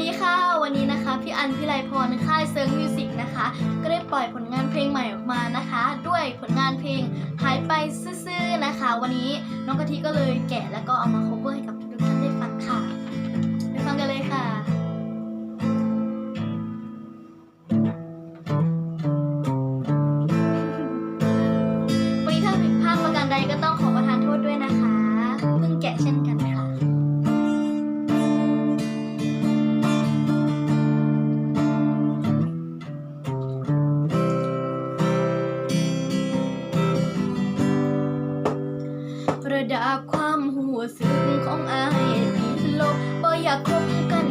ดีค่ะ วันนี้นะคะ พี่อันพี่ไรพรค่ายเซิร์ฟมิวสิกนะคะ ก็ได้ปล่อยผลงานเพลงใหม่ออกมานะคะ ด้วยผลงานเพลงหายไปซื่อๆนะคะ วันนี้น้องกะทิก็เลยแกะแล้วก็เอามา cover ให้กับ ดาบความหัวสึกของอายติดลบบ่อยากคบกัน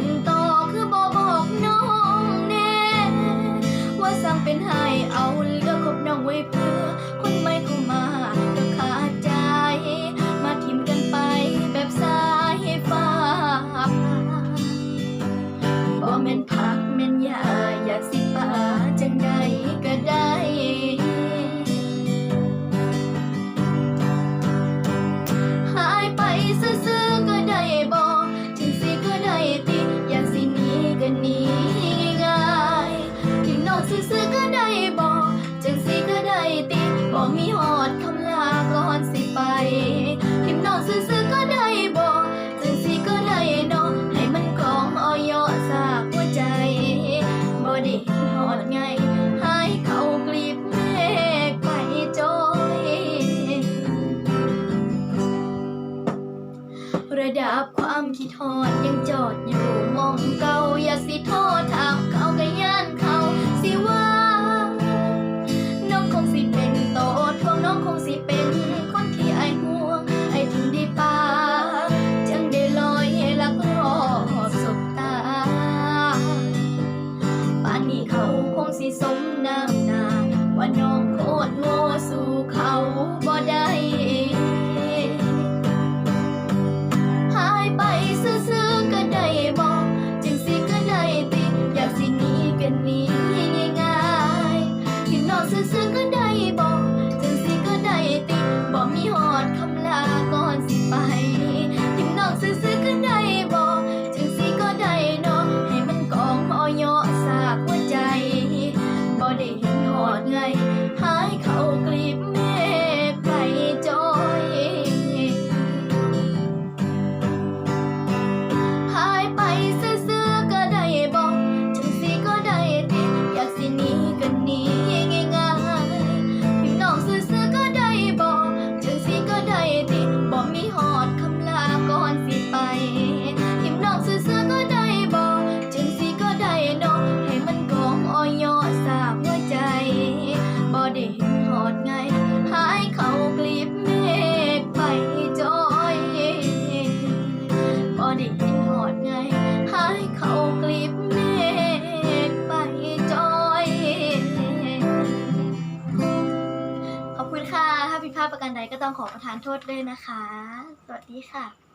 ที่ทอดยังจอดอยู่มองเก่าอย่าสิโทษถามเขาก็ย่านเขาสิว่าน้องคงสิเป็นโตทวงน้องคงสิเป็นคนที่ไอห่วงไอถึงได้ปาจังได้ลอยให้ลักรอบสบตาป่านนี้เขาคงสิสมน้ำ คุณค่ะ ถ้าผิดพลาดประการใดก็ต้องขอประทานโทษด้วยนะคะ สวัสดีค่ะ